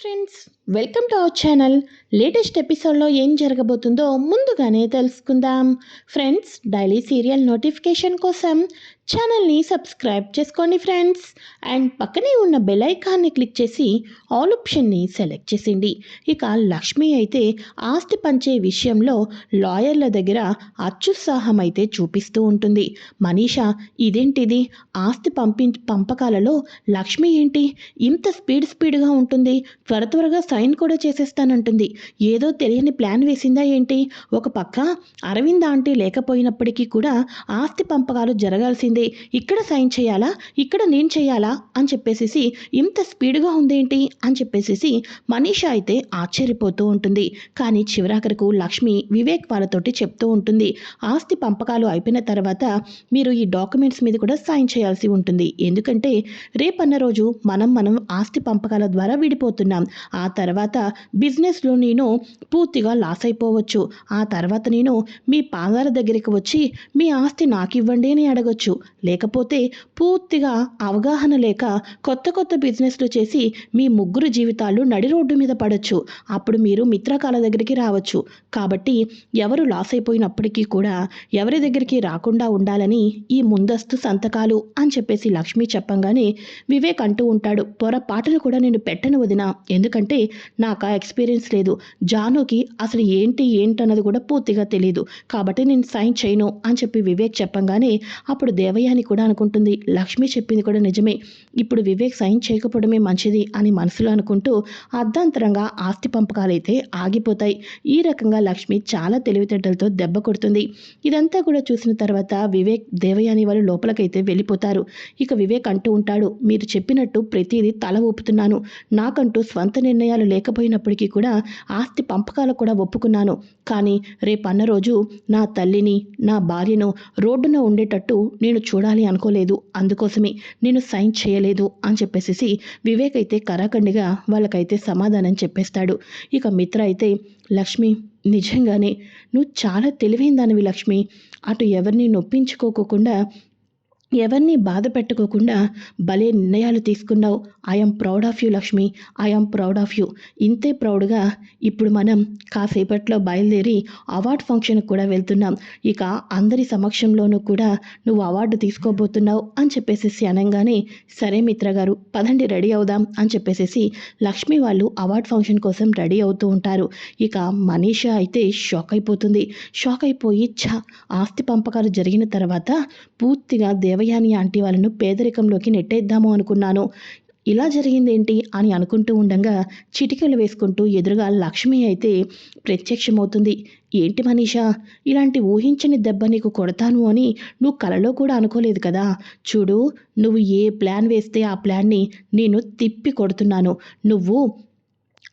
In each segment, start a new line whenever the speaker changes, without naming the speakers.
Friends welcome to our channel latest ఎపిసోడ్లో ఏం జరగబోతుందో ముందుగానే తెలుసుకుందాం. ఫ్రెండ్స్ డైలీ సీరియల్ నోటిఫికేషన్ కోసం ఛానల్ని సబ్స్క్రైబ్ చేసుకోండి ఫ్రెండ్స్. అండ్ పక్కనే ఉన్న బెల్ ఐకాన్ని క్లిక్ చేసి ఆల్ ఆప్షన్ని సెలెక్ట్ చేసింది. ఇక లక్ష్మి అయితే ఆస్తి పంచే విషయంలో లాయర్ల దగ్గర అత్యుత్సాహం అయితే చూపిస్తూ ఉంటుంది. మనీషా ఇదేంటిది? ఆస్తి పంపి పంపకాలలో లక్ష్మి ఏంటి? ఇంత స్పీడ్ స్పీడ్గా ఉంటుంది. త్వర త్వరగా సైన్ కూడా చేసేస్తానంటుంది. ఏదో తెలియని ప్లాన్ వేసిందా ఏంటి? ఒక పక్క అరవింద్ ఆంటీ లేకపోయినప్పటికీ కూడా ఆస్తి పంపకాలు జరగాల్సింది ఇక్కడ సైన్ చేయాలా? ఇక్కడ నేను చేయాలా? అని చెప్పేసి ఇంత స్పీడ్గా ఉందేంటి? అని చెప్పేసి మనీషా అయితే ఆశ్చర్యపోతూ ఉంటుంది. కానీ చివరాఖరకు లక్ష్మి వివేక్ వాళ్ళతోటి చెప్తూ ఉంటుంది. ఆస్తి పంపకాలు అయిపోయిన తర్వాత మీరు ఈ డాక్యుమెంట్స్ మీద కూడా సైన్ చేయాల్సి ఉంటుంది. ఎందుకంటే రేపన్న రోజు మనం మనం ఆస్తి పంపకాల ద్వారా విడిపోతున్నాం. ఆ తర్వాత బిజినెస్లో నేను పూర్తిగా లాస్ అయిపోవచ్చు. ఆ తర్వాత నేను మీ పాదాల దగ్గరికి వచ్చి మీ ఆస్తి నాకు ఇవ్వండి అని అడగొచ్చు. లేకపోతే పూర్తిగా అవగాహన లేక కొత్త కొత్త బిజినెస్లు చేసి మీ ముగ్గురు జీవితాలు నడి రోడ్డు మీద పడవచ్చు అప్పుడు మీరు మిత్రకాల దగ్గరికి రావచ్చు. కాబట్టి ఎవరు లాస్ అయిపోయినప్పటికీ కూడా ఎవరి దగ్గరికి రాకుండా ఉండాలని ఈ ముందస్తు సంతకాలు అని చెప్పేసి లక్ష్మి చెప్పంగానే వివేక్ అంటూ ఉంటాడు పొరపాటును కూడా నేను పెట్టను వదిన. ఎందుకంటే నాకు ఆ ఎక్స్పీరియన్స్ లేదు. జానుకి అసలు ఏంటి ఏంటన్నది కూడా పూర్తిగా తెలియదు కాబట్టి నేను సైన్ చేయను అని చెప్పి వివేక్ చెప్పంగానే అప్పుడు దేవయాని కూడా అనుకుంటుంది. లక్ష్మి చెప్పింది కూడా నిజమే. ఇప్పుడు వివేక్ సైన్ చేయకపోవడమే మంచిది అని మనసులో అనుకుంటూ అర్ధాంతరంగా ఆస్తి పంపకాలైతే ఆగిపోతాయి. ఈ రకంగా లక్ష్మి చాలా తెలివితేటలతో దెబ్బ కొడుతుంది. ఇదంతా కూడా చూసిన తర్వాత వివేక్ దేవయాని వాళ్ళు లోపలికైతే వెళ్ళిపోతారు. ఇక వివేక్ అంటూ ఉంటాడు మీరు చెప్పినట్టు ప్రతిదీ తల ఊపుతున్నాను. నాకంటూ స్వంత నిర్ణయాలు లేకపోయినప్పటికీ కూడా ఆస్తి పంపకాలు కూడా ఒప్పుకున్నాను. కానీ రేపన్న రోజు నా తల్లిని నా భార్యను రోడ్డున ఉండేటట్టు నేను చూడాలి అనుకోలేదు. అందుకోసమే నేను సైన్ చేయలేదు అని చెప్పేసి వివేక్ అయితే కరాఖండిగా వాళ్ళకైతే సమాధానం చెప్పేస్తాడు. ఇక మిత్ర అయితే లక్ష్మి నిజంగానే నువ్వు చాలా తెలివైన దానివి లక్ష్మి. అటు ఎవరిని నొప్పించుకోకుండా ఎవరిని బాధ పెట్టుకోకుండా భలే నిర్ణయాలు తీసుకున్నావు. I'm proud of you Lakshmi I'm proud of you ఇంతే ప్రౌడ్గా ఇప్పుడు మనం కాసేపట్లో బయలుదేరి అవార్డ్ ఫంక్షన్కి కూడా వెళ్తున్నాం. ఇక అందరి సమక్షంలోనూ కూడా నువ్వు అవార్డు తీసుకోబోతున్నావు అని చెప్పేసేసి అనగానే సరే మిత్ర గారు పదండి రెడీ అవుదాం అని చెప్పేసేసి లక్ష్మి వాళ్ళు అవార్డ్ ఫంక్షన్ కోసం రెడీ అవుతూ ఉంటారు. ఇక మనీషా అయితే షాక్ అయిపోతుంది. షాక్ అయిపోయి ఛా! ఆస్తి పంపకాలు జరిగిన తర్వాత పూర్తిగా దేవయాని ఆంటీ వాళ్ళను పేదరికంలోకి నెట్టేద్దాము అనుకున్నాను. ఇలా జరిగిందేంటి అని అనుకుంటూ ఉండగా చిటికలు వేసుకుంటూ ఎదురుగా లక్ష్మి అయితే ప్రత్యక్షమవుతుంది. ఏంటి మనీషా? ఇలాంటి ఊహించని దెబ్బ నీకు కొడతాను అని నువ్వు కలలో కూడా అనుకోలేదు కదా? చూడు నువ్వు ఏ ప్లాన్ వేస్తే ఆ ప్లాన్ని నేను తిప్పి కొడుతున్నాను. నువ్వు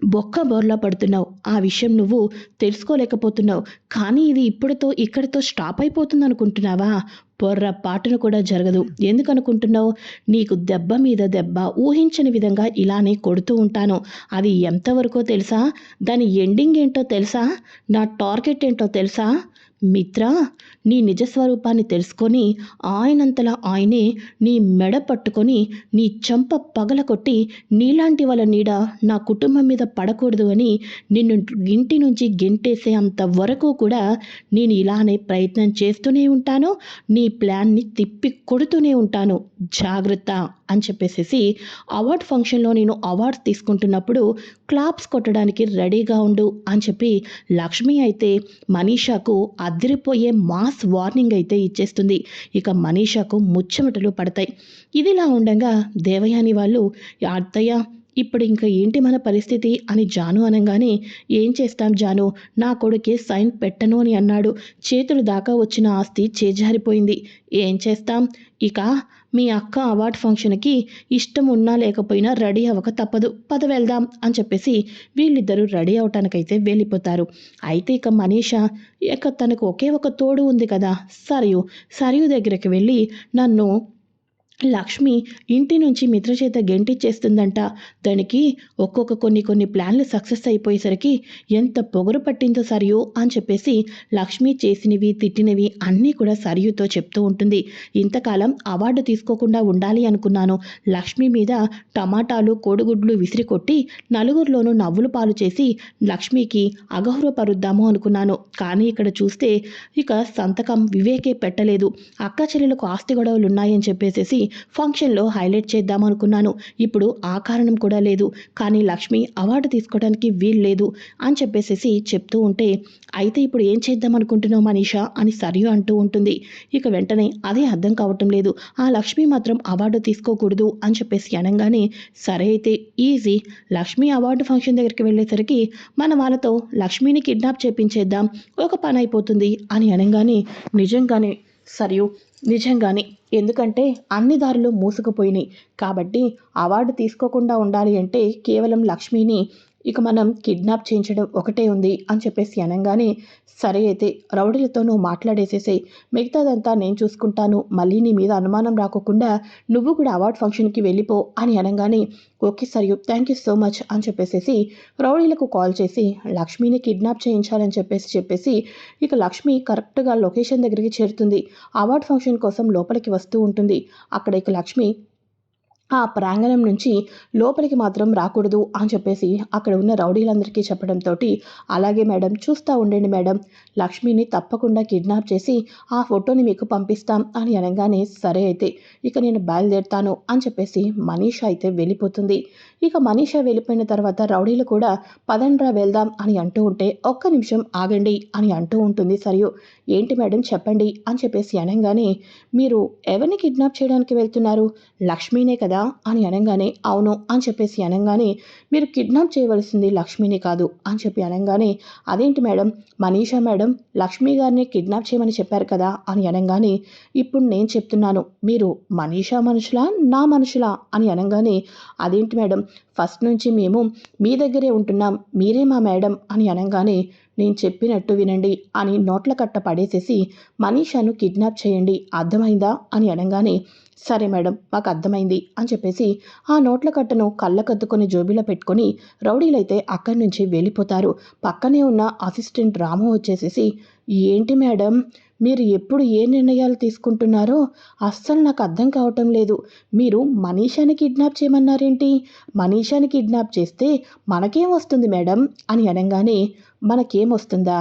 బొక్క బోర్లా పడుతున్నావు. ఆ విషయం నువ్వు తెలుసుకోలేకపోతున్నావు. కానీ ఇది ఇప్పుడుతో ఇక్కడితో స్టాప్ అయిపోతుంది అనుకుంటున్నావా పొర్రపాటును కూడా జరగదు. ఎందుకనుకుంటున్నావు? నీకు దెబ్బ మీద దెబ్బ ఊహించని విధంగా ఇలానే కొడుతూ ఉంటాను. అది ఎంతవరకో తెలుసా? దాని ఎండింగ్ ఏంటో తెలుసా? నా టార్గెట్ ఏంటో తెలుసా? మిత్ర నీ నిజస్వరూపాన్ని తెలుసుకొని ఆయనంతలా ఆయనే నీ మెడ పట్టుకొని నీ చెంప పగల కొట్టి నీలాంటి వాళ్ళ నీడ నా కుటుంబం మీద పడకూడదు అని నిన్ను ఇంటి నుంచి గెంటేసే అంత వరకు కూడా నేను ఇలానే ప్రయత్నం చేస్తూనే ఉంటాను నీ ప్లాన్ని తిప్పి కొడుతూనే ఉంటాను. జాగ్రత్త అని చెప్పేసేసి అవార్డ్ ఫంక్షన్లో నేను అవార్డ్స్ తీసుకుంటున్నప్పుడు క్లాప్స్ కొట్టడానికి రెడీగా ఉండు అని చెప్పి లక్ష్మి అయితే మనీషాకు అదిరిపోయే మాస్ వార్నింగ్ అయితే ఇచ్చేస్తుంది. ఇక మనీషాకు ముచ్చమటలు పడతాయి. ఇదిలా ఉండగా దేవయాని వాళ్ళు అత్తయ్య ఇప్పుడు ఇంకా ఏంటి మన పరిస్థితి? అని జాను అనగానే ఏం చేస్తాం జాను? నా కొడుకే సైన్ పెట్టను అని అన్నాడు. చేతులు దాకా వచ్చిన ఆస్తి చేజారిపోయింది. ఏం చేస్తాం? ఇక మీ అక్క అవార్డ్ ఫంక్షన్కి ఇష్టం ఉన్నా లేకపోయినా రెడీ అవ్వక తప్పదు. పద వెళ్దాం అని చెప్పేసి వీళ్ళిద్దరూ రెడీ అవటానికైతే వెళ్ళిపోతారు. అయితే ఇక మనీషా ఇక తనకు ఒకే ఒక తోడు ఉంది కదా సరియు సరియు దగ్గరికి వెళ్ళి నన్ను లక్ష్మి ఇంటి నుంచి మిత్ర చేత గెంటిచ్చేస్తుందంట. దానికి ఒక్కొక్క కొన్ని కొన్ని ప్లాన్లు సక్సెస్ అయిపోయేసరికి ఎంత పొగరు పట్టిందో సరియు అని చెప్పేసి లక్ష్మి చేసినవి తిట్టినవి అన్నీ కూడా సరియుతో చెప్తూ ఉంటుంది. ఇంతకాలం అవార్డు తీసుకోకుండా ఉండాలి అనుకున్నాను. లక్ష్మి మీద టమాటాలు కోడిగుడ్లు విసిరి కొట్టి నలుగురిలోనూ నవ్వులు పాలు చేసి లక్ష్మికి అగౌరవపరుద్దాము అనుకున్నాను. కానీ ఇక్కడ చూస్తే ఇక సంతకం వివేకే పెట్టలేదు. అక్క చెల్లెలకు ఆస్తి గొడవలు ఉన్నాయని చెప్పేసేసి ఫంక్షన్లో హైలైట్ చేద్దాం అనుకున్నాను. ఇప్పుడు ఆ కారణం కూడా లేదు. కానీ లక్ష్మి అవార్డు తీసుకోవడానికి వీలు లేదు అని చెప్పేసేసి చెప్తూ ఉంటే అయితే ఇప్పుడు ఏం చేద్దాం అనుకుంటున్నావు మనీషా? అని సరియు అంటూ ఉంటుంది. ఇక వెంటనే అదే అర్థం కావటం లేదు. ఆ లక్ష్మి మాత్రం అవార్డు తీసుకోకూడదు అని చెప్పేసి అనగానే సరే అయితే ఈజీ. లక్ష్మి అవార్డు ఫంక్షన్ దగ్గరికి వెళ్ళేసరికి మన వాళ్ళతో లక్ష్మిని కిడ్నాప్ చేపించేద్దాం. ఒక పని అయిపోతుంది అని అనగానే నిజంగానే సరియు. నిజంగానే. ఎందుకంటే అన్ని దారులు మూసుకుపోయినాయి. కాబట్టి అవార్డు తీసుకోకుండా ఉండాలి అంటే కేవలం లక్ష్మిని ఇక మనం కిడ్నాప్ చేయించడం ఒకటే ఉంది అని చెప్పేసి అనగానే సరే అయితే రౌడీలతో నువ్వు మిగతాదంతా నేను చూసుకుంటాను. మళ్ళీ నీ మీద అనుమానం రాకోకుండా నువ్వు కూడా అవార్డ్ ఫంక్షన్కి వెళ్ళిపో అని అనగానే okay Sarayu thank you so much అని చెప్పేసేసి రౌడీలకు కాల్ చేసి లక్ష్మిని కిడ్నాప్ చేయించాలని చెప్పేసి చెప్పేసి ఇక లక్ష్మి కరెక్ట్గా లొకేషన్ దగ్గరికి చేరుతుంది. అవార్డ్ ఫంక్షన్ కోసం లోపలికి వస్తూ ఉంటుంది. అక్కడ ఇక లక్ష్మి ఆ ప్రాంగణం నుంచి లోపలికి మాత్రం రాకూడదు అని చెప్పేసి అక్కడ ఉన్న రౌడీలందరికీ చెప్పడంతో అలాగే మేడం చూస్తూ ఉండండి మేడం లక్ష్మిని తప్పకుండా కిడ్నాప్ చేసి ఆ ఫోటోని మీకు పంపిస్తాం అని అనగానే సరే అయితే ఇక నేను బయలుదేరుతాను అని చెప్పేసి మనీషా అయితే వెళ్ళిపోతుంది. ఇక మనీషా వెళ్ళిపోయిన తర్వాత రౌడీలు కూడా పదండ్రా వెళ్దాం అని అంటూ ఉంటే ఒక్క నిమిషం ఆగండి అని అంటూ ఉంటుంది సరియు. ఏంటి మేడం చెప్పండి అని చెప్పేసి అనగానే మీరు ఎవరిని కిడ్నాప్ చేయడానికి వెళ్తున్నారు? లక్ష్మీనే కదా అని అనగానే అవును అని చెప్పేసి అనగానే మీరు కిడ్నాప్ చేయవలసింది లక్ష్మిని కాదు అని చెప్పి అనగానే అదేంటి మేడం? మనీషా మేడం లక్ష్మి గారిని కిడ్నాప్ చేయమని చెప్పారు కదా అని అనగానే ఇప్పుడు నేను చెప్తున్నాను మీరు మనీషా మనుషులా నా మనుషులా అని అనగానే అదేంటి మేడం? ఫస్ట్ నుంచి మేము మీ దగ్గరే ఉంటున్నాం మీరే మా మేడం అని అనగానే నేను చెప్పినట్టు వినండి అని నోట్ల కట్ట పడేసేసి మనీషాను కిడ్నాప్ చేయండి అర్థమైందా? అని అనగానే సరే మేడం మాకు అర్థమైంది అని చెప్పేసి ఆ నోట్ల కట్టను కళ్ళకద్దుకొని జోబీలో పెట్టుకొని రౌడీలైతే అక్కడి నుంచి వెళ్ళిపోతారు. పక్కనే ఉన్న అసిస్టెంట్ రాము వచ్చేసేసి ఏంటి మేడం మీరు ఎప్పుడు ఏ నిర్ణయాలు తీసుకుంటున్నారో అస్సలు నాకు అర్థం కావటం లేదు. మీరు మనీషాని కిడ్నాప్ చేయమన్నారేంటి? మనీషాని కిడ్నాప్ చేస్తే మనకేం వస్తుంది మేడం? అని అనగానే మనకేం వస్తుందా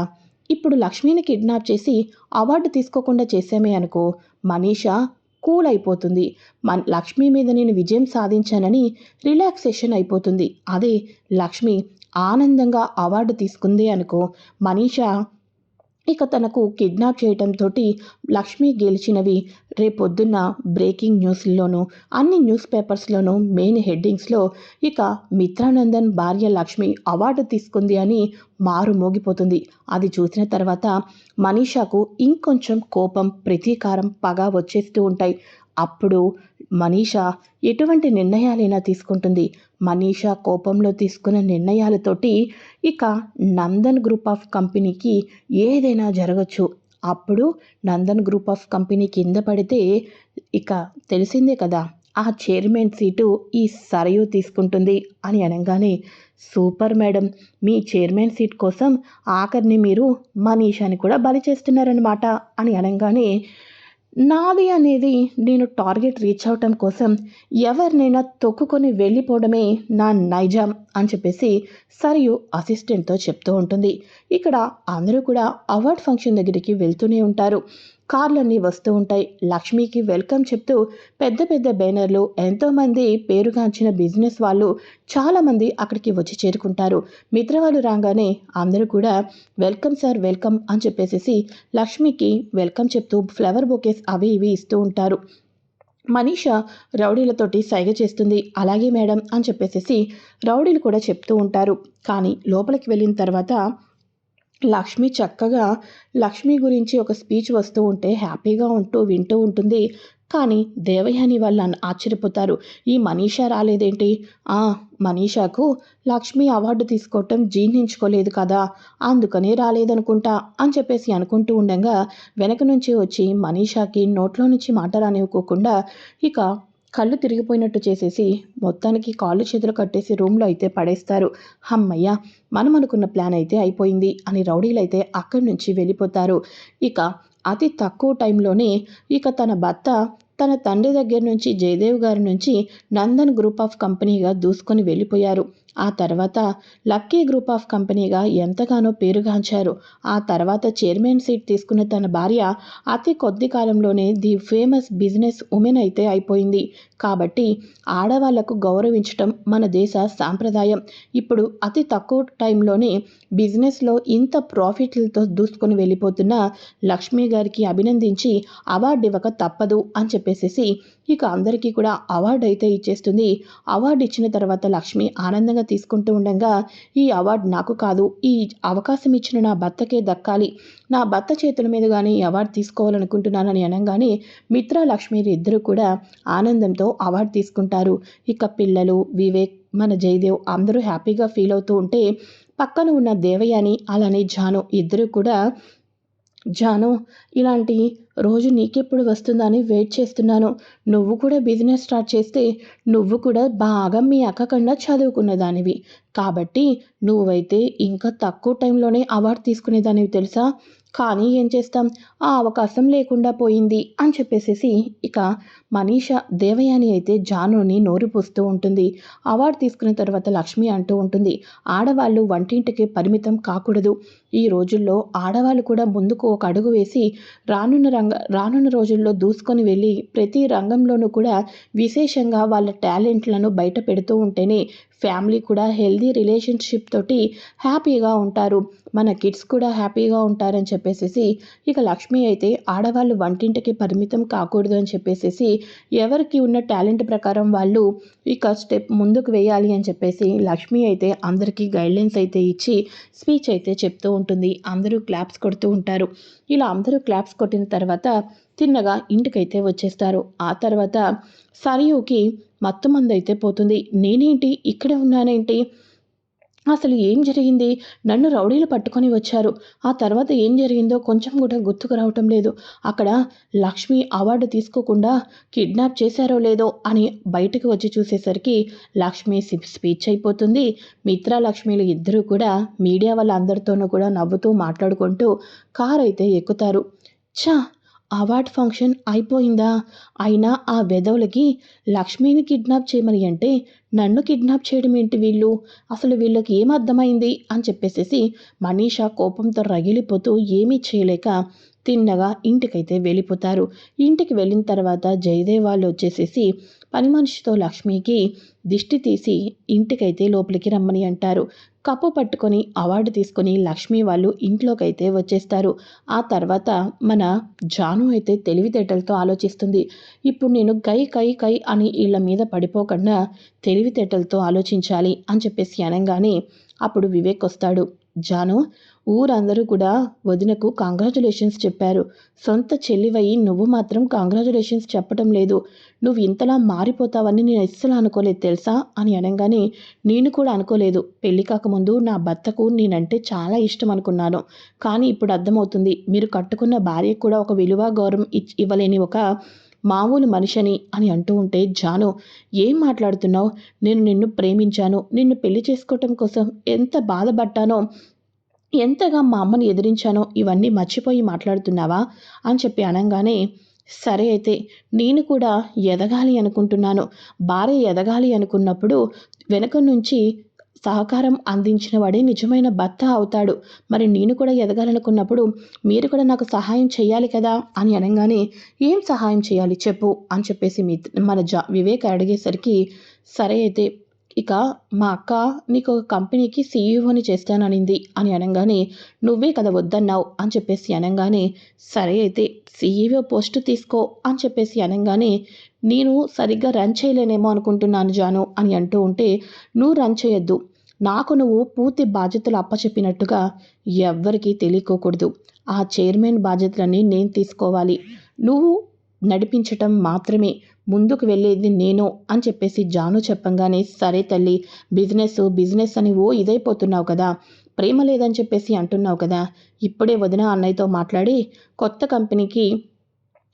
ఇప్పుడు లక్ష్మిని కిడ్నాప్ చేసి అవార్డు తీసుకోకుండా చేసామే అనుకో. మనీషా కూల్ అయిపోతుంది మన లక్ష్మి మీద నేను విజయం సాధించానని రిలాక్సేషన్ అయిపోతుంది. అదే లక్ష్మి ఆనందంగా అవార్డు తీసుకుంది అనుకో. మనీషా ఇక తనకు కిడ్నాప్ చేయటంతోటి లక్ష్మి గెలిచినవి. రేపొద్దున్న బ్రేకింగ్ న్యూస్లోనూ అన్ని న్యూస్ పేపర్స్లోనూ మెయిన్ హెడ్డింగ్స్లో ఇక మిత్రానందన్ భార్య లక్ష్మి అవార్డు తీసుకుంది అని మారు మోగిపోతుంది. అది చూసిన తర్వాత మనీషాకు ఇంకొంచెం కోపం ప్రతీకారం పగ వచ్చేస్తూ ఉంటాయి. అప్పుడు మనీషా ఎటువంటి నిర్ణయాలైనా తీసుకుంటుంది. మనీషా కోపంలో తీసుకున్న నిర్ణయాలతోటి ఇక నందన్ గ్రూప్ ఆఫ్ కంపెనీకి ఏదైనా జరగచ్చు. అప్పుడు నందన్ గ్రూప్ ఆఫ్ కంపెనీ కింద పడితే ఇక తెలిసిందే కదా ఆ చైర్మన్ సీటు ఈ సరయు తీసుకుంటుంది అని అనగానే సూపర్ మేడం మీ చైర్మన్ సీట్ కోసం ఆఖరిని మీరు మనీషాని కూడా బలి చేస్తున్నారనమాట అని అనగానే నాది అనేది నేను టార్గెట్ రీచ్ అవటం కోసం ఎవరినైనా తొక్కుకొని వెళ్ళిపోవడమే నా నైజాం అని చెప్పేసి సరియు అసిస్టెంట్తో చెప్తూ ఉంటుంది. ఇక్కడ అందరూ కూడా అవార్డ్ ఫంక్షన్ దగ్గరికి వెళ్తూనే ఉంటారు. కార్లన్నీ వస్తూ ఉంటాయి. లక్ష్మికి వెల్కమ్ చెప్తూ పెద్ద పెద్ద బ్యానర్లు ఎంతోమంది పేరుగాంచిన బిజినెస్ వాళ్ళు చాలామంది అక్కడికి వచ్చి చేరుకుంటారు. మిత్ర వాళ్ళు రాగానే అందరూ కూడా వెల్కమ్ సార్ వెల్కమ్ అని చెప్పేసి లక్ష్మికి వెల్కమ్ చెప్తూ ఫ్లవర్ బొకేస్ అవి ఇవి ఇస్తూ ఉంటారు. మనీష రౌడీలతోటి సైగ చేస్తుంది. అలాగే మేడం అని చెప్పేసి రౌడీలు కూడా చెప్తూ ఉంటారు. కానీ లోపలికి వెళ్ళిన తర్వాత లక్ష్మి చక్కగా లక్ష్మి గురించి ఒక స్పీచ్ వస్తూ ఉంటే హ్యాపీగా ఉంటూ వింటూ ఉంటుంది. కానీ దేవయాని వాళ్ళు అన్- ఆశ్చర్యపోతారు. ఈ మనీషా రాలేదేంటి? ఆ మనీషాకు లక్ష్మి అవార్డు తీసుకోవటం జీర్ణించుకోలేదు కదా. అందుకనే రాలేదనుకుంటా అని చెప్పేసి అనుకుంటూ ఉండగా వెనక నుంచి వచ్చి మనీషాకి నోట్లో నుంచి మాట రానివ్వకోకుండా ఇక కళ్ళు తిరిగిపోయినట్టు చేసేసి మొత్తానికి కాళ్ళు చేతులు కట్టేసి రూమ్లో అయితే పడేస్తారు. హమ్మయ్య మనం అనుకున్న ప్లాన్ అయితే అయిపోయింది అని రౌడీలు అయితే అక్కడి నుంచి వెళ్ళిపోతారు. ఇక అతి తక్కువ టైంలోనే ఇక తన భర్త తన తండ్రి దగ్గర నుంచి జయదేవ్ గారి నుంచి నందన్ గ్రూప్ ఆఫ్ కంపెనీగా దూసుకొని వెళ్ళిపోయారు. ఆ తర్వాత లక్కీ గ్రూప్ ఆఫ్ కంపెనీగా ఎంతగానో పేరుగాంచారు ఆ తర్వాత చైర్మన్ సీట్ తీసుకున్న తన భార్య అతి కొద్ది కాలంలోనే ది ఫేమస్ బిజినెస్ ఉమెన్ అయితే అయిపోయింది. కాబట్టి ఆడవాళ్ళకు గౌరవించటం మన దేశ సాంప్రదాయం. ఇప్పుడు అతి తక్కువ టైంలోనే బిజినెస్లో ఇంత ప్రాఫిట్లతో దూసుకొని వెళ్ళిపోతున్న లక్ష్మి గారికి అభినందించి అవార్డు ఇవ్వక తప్పదు అని చెప్పేసేసి ఇక అందరికీ కూడా అవార్డు అయితే ఇచ్చేస్తుంది. అవార్డు ఇచ్చిన తర్వాత లక్ష్మి ఆనందంగా తీసుకుంటూ ఉండగా ఈ అవార్డు నాకు కాదు ఈ అవకాశం ఇచ్చిన నా భర్తకే దక్కాలి. నా భర్త చేతుల మీద కానీ ఈ అవార్డు తీసుకోవాలనుకుంటున్నానని అనగానే మిత్ర లక్ష్మి ఇద్దరు కూడా ఆనందంతో అవార్డు తీసుకుంటారు. ఇక పిల్లలు వివేక్ మన జయదేవ్ అందరూ హ్యాపీగా ఫీల్ అవుతూ ఉంటే పక్కన ఉన్న దేవయాని అలానే జాను ఇద్దరు కూడా జాను ఇలాంటి రోజు నీకెప్పుడు వస్తుందని వెయిట్ చేస్తున్నాను. నువ్వు కూడా బిజినెస్ స్టార్ట్ చేస్తే నువ్వు కూడా బాగా మీ అక్క కన్నా చదువుకున్న దానివి కాబట్టి నువ్వైతే ఇంకా తక్కువ టైంలోనే అవార్డు తీసుకునేదానివి తెలుసా? కానీ ఏం చేస్తాం? ఆ అవకాశం లేకుండా పోయింది అని చెప్పేసేసి ఇక మనీష దేవయాని అయితే జానుని నోరు పూస్తూ ఉంటుంది. అవార్డు తీసుకున్న తర్వాత లక్ష్మి అంటూ ఉంటుంది ఆడవాళ్ళు వంటింటికి పరిమితం కాకూడదు. ఈ రోజుల్లో ఆడవాళ్ళు కూడా ముందుకు ఒక అడుగు వేసి రానున్న రంగ రానున్న రోజుల్లో దూసుకొని వెళ్ళి ప్రతి రంగంలోనూ కూడా విశేషంగా వాళ్ళ టాలెంట్లను బయట పెడుతూ ఉంటేనే ఫ్యామిలీ కూడా హెల్దీ రిలేషన్షిప్ తోటి హ్యాపీగా ఉంటారు. మన కిడ్స్ కూడా హ్యాపీగా ఉంటారని చెప్పేసి ఇక లక్ష్మి అయితే ఆడవాళ్ళు వంటింటికి పరిమితం కాకూడదు అని చెప్పేసి ఎవరికి ఉన్న టాలెంట్ ప్రకారం వాళ్ళు ఇక స్టెప్ ముందుకు వేయాలి అని చెప్పేసి లక్ష్మి అయితే అందరికీ గైడ్లైన్స్ అయితే ఇచ్చి స్పీచ్ అయితే చెప్తూ ఉంటుంది. అందరూ క్లాప్స్ కొడుతూ ఉంటారు. ఇలా అందరూ క్లాప్స్ కొట్టిన తర్వాత తిన్నగా ఇంటికైతే వచ్చేస్తారు. ఆ తర్వాత సరయుకి మత్తు మందు అయితే పోతుంది. నేనేంటి? ఇక్కడే ఉన్నానేంటి? అసలు ఏం జరిగింది? నన్ను రౌడీలు పట్టుకొని వచ్చారు. ఆ తర్వాత ఏం జరిగిందో కొంచెం కూడా గుర్తుకు రావటం లేదు. అక్కడ లక్ష్మి అవార్డు తీసుకోకుండా కిడ్నాప్ చేశారో లేదో అని బయటకు వచ్చి చూసేసరికి లక్ష్మి స్పీచ్ అయిపోతుంది. మిత్ర లక్ష్మిలు ఇద్దరూ కూడా మీడియా వాళ్ళందరితోనూ కూడా నవ్వుతూ మాట్లాడుకుంటూ కారు అయితే ఎక్కుతారు. చా అవార్డ్ ఫంక్షన్ అయిపోయిందా? అయినా ఆ వెధవులకి లక్ష్మిని కిడ్నాప్ చేయమని అంటే నన్ను కిడ్నాప్ చేయడం ఏంటి వీళ్ళు? అసలు వీళ్ళకి ఏం అర్థమైంది? అని చెప్పేసేసి మనీషా కోపంతో రగిలిపోతూ ఏమీ చేయలేక తిన్నగా ఇంటికైతే వెళ్ళిపోతారు. ఇంటికి వెళ్ళిన తర్వాత జయదేవ్ వాళ్ళు వచ్చేసేసి పని మనిషితో లక్ష్మికి దిష్టి తీసి ఇంటికైతే లోపలికి రమ్మని అంటారు. కప్పు పట్టుకొని అవార్డు తీసుకొని లక్ష్మి వాళ్ళు ఇంట్లోకైతే వచ్చేస్తారు. ఆ తర్వాత మన జాను అయితే తెలివితేటలతో ఆలోచిస్తుంది. ఇప్పుడు నేను కై కై కై అని వీళ్ళ మీద పడిపోకుండా తెలివితేటలతో ఆలోచించాలి అని చెప్పేసి అనగానే అప్పుడు వివేక్ వస్తాడు. జాను ఊరందరూ కూడా వదినకు కాంగ్రాచులేషన్స్ చెప్పారు. సొంత చెల్లివయ్యి నువ్వు మాత్రం కాంగ్రాచులేషన్స్ చెప్పటం లేదు. నువ్వు ఇంతలా మారిపోతావని నేను అస్సలు అనుకోలేదు తెలుసా? అని అనగానే నేను కూడా అనుకోలేదు. పెళ్ళి కాకముందు నా భర్తకు నేనంటే చాలా ఇష్టం అనుకున్నాను. కానీ ఇప్పుడు అర్థమవుతుంది. మీరు కట్టుకున్న భార్యకు కూడా ఒక విలువ గౌరవం ఇవ్వలేని ఒక మామూలు మనిషిని అని అంటూ ఉంటే జాను ఏం మాట్లాడుతున్నావు? నేను నిన్ను ప్రేమించాను. నిన్ను పెళ్ళి చేసుకోవటం కోసం ఎంత బాధపడ్డానో ఎంతగా మా అమ్మని ఎదిరించానో ఇవన్నీ మర్చిపోయి మాట్లాడుతున్నావా? అని చెప్పి అనగానే సరే అయితే నేను కూడా ఎదగాలి అనుకుంటున్నాను. భార్య ఎదగాలి అనుకున్నప్పుడు వెనక నుంచి సహకారం అందించిన వాడే నిజమైన భర్త అవుతాడు. మరి నేను కూడా ఎదగాలనుకున్నప్పుడు మీరు కూడా నాకు సహాయం చేయాలి కదా అని అనగానే ఏం సహాయం చేయాలి చెప్పు అని చెప్పేసి మీ మన జా వివేక్ అడిగేసరికి సరే అయితే ఇక మా అక్క నీకు ఒక కంపెనీకి సీఈఓని చేస్తాననింది అని అనగానే నువ్వే కదా వద్దన్నావు అని చెప్పేసి అనగానే సరే అయితే సీఈఓ పోస్ట్ తీసుకో అని చెప్పేసి అనగానే నేను సరిగ్గా రన్ చేయలేనేమో అనుకుంటున్నాను జాను అని అంటూ ఉంటే నువ్వు రన్ చేయొద్దు. నాకు నువ్వు పూర్తి బాధ్యతలు అప్పచెప్పినట్టుగా ఎవ్వరికీ తెలియకోకూడదు. ఆ చైర్మన్ బాధ్యతలన్నీ నేను తీసుకోవాలి. నువ్వు నడిపించటం మాత్రమే. ముందుకు వెళ్ళేది నేను అని చెప్పేసి జాను చెప్పంగానే సరే తల్లి బిజినెస్ బిజినెస్ అని ఓ ఇదైపోతున్నావు కదా. ప్రేమ లేదని చెప్పేసి అంటున్నావు కదా. ఇప్పుడే వదిన అన్నయ్యతో మాట్లాడి కొత్త కంపెనీకి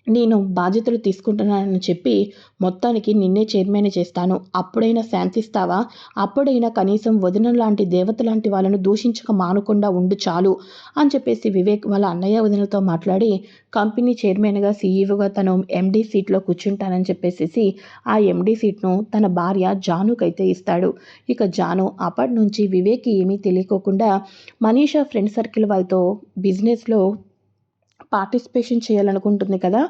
నేను బాధ్యతలు తీసుకుంటున్నానని చెప్పి మొత్తానికి నిన్నే చైర్మన్ చేస్తాను. అప్పుడైనా శాంతిస్తావా? అప్పుడైనా కనీసం వదిన లాంటి దేవత లాంటి వాళ్ళను దూషించక మానకుండా ఉండు చాలు అని చెప్పేసి వివేక్ వాళ్ళ అన్నయ్య వదినలతో మాట్లాడి కంపెనీ చైర్మన్గా సీఈఓగా తను ఎండీ సీట్లో కూర్చుంటానని చెప్పేసి ఆ ఎండీ సీట్ను తన భార్య జానుకైతే ఇస్తాడు. ఇక జాను అప్పటి నుంచి వివేక్ ఏమీ తెలియకోకుండా మనీషా ఫ్రెండ్ సర్కిల్ వాళ్ళతో బిజినెస్లో పార్టిసిపేషన్ చేయాలనుకుంటుంది కదా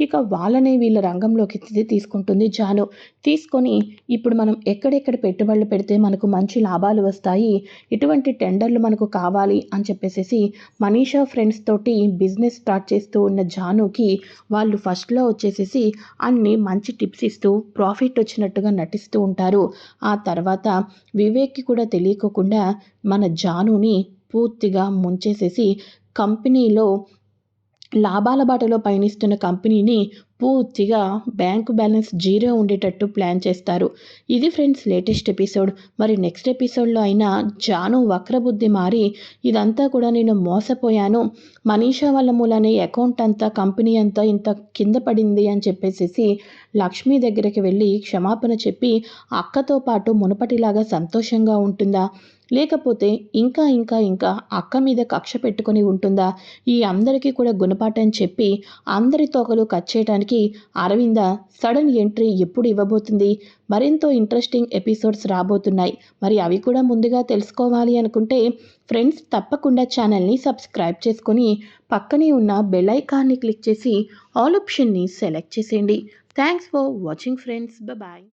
ఇక వాళ్ళనే వీళ్ళ రంగంలోకి తీసుకుంటుంది జాను. తీసుకొని ఇప్పుడు మనం ఎక్కడెక్కడ పెట్టుబడులు పెడితే మనకు మంచి లాభాలు వస్తాయి ఇటువంటి టెండర్లు మనకు కావాలి అని చెప్పేసి మనీషా ఫ్రెండ్స్ తోటి బిజినెస్ స్టార్ట్ చేస్తూ ఉన్న జానుకి వాళ్ళు ఫస్ట్లో వచ్చేసేసి అన్ని మంచి టిప్స్ ఇస్తూ ప్రాఫిట్ వచ్చినట్టుగా నటిస్తూ ఉంటారు. ఆ తర్వాత వివేక్కి కూడా తెలియకోకుండా మన జానుని పూర్తిగా ముంచేసేసి కంపెనీలో లాభాల బాటలో పయనిస్తున్న కంపెనీని పూర్తిగా బ్యాంకు బ్యాలెన్స్ జీరో ఉండేటట్టు ప్లాన్ చేస్తారు. ఇది ఫ్రెండ్స్ లేటెస్ట్ ఎపిసోడ్. మరి నెక్స్ట్ ఎపిసోడ్లో అయినా జాను వక్రబుద్ధి మారి ఇదంతా కూడా నేను మోసపోయాను. మనీషా వాళ్ళ మూలనే అకౌంట్ అంతా కంపెనీ అంతా ఇంత కింద పడింది అని చెప్పేసి లక్ష్మి దగ్గరికి వెళ్ళి క్షమాపణ చెప్పి అక్కతో పాటు మునుపటిలాగా సంతోషంగా ఉంటుందా? లేకపోతే ఇంకా ఇంకా ఇంకా అక్క మీద కక్ష పెట్టుకొని ఉంటుందా? ఈ అందరికీ కూడా గుణపాఠం చెప్పి అందరి తోకలు కట్ చేయడానికి అరవింద సడన్ ఎంట్రీ ఎప్పుడు ఇవ్వబోతుంది? మరెంతో ఇంట్రెస్టింగ్ ఎపిసోడ్స్ రాబోతున్నాయి. మరి అవి కూడా ముందుగా తెలుసుకోవాలి అనుకుంటే ఫ్రెండ్స్ తప్పకుండా ఛానల్ని సబ్స్క్రైబ్ చేసుకొని పక్కనే ఉన్న బెల్ ఐకాన్ని క్లిక్ చేసి ఆల్ ఆప్షన్ని సెలెక్ట్ చేసేయండి. Thanks for watching friends. Bye.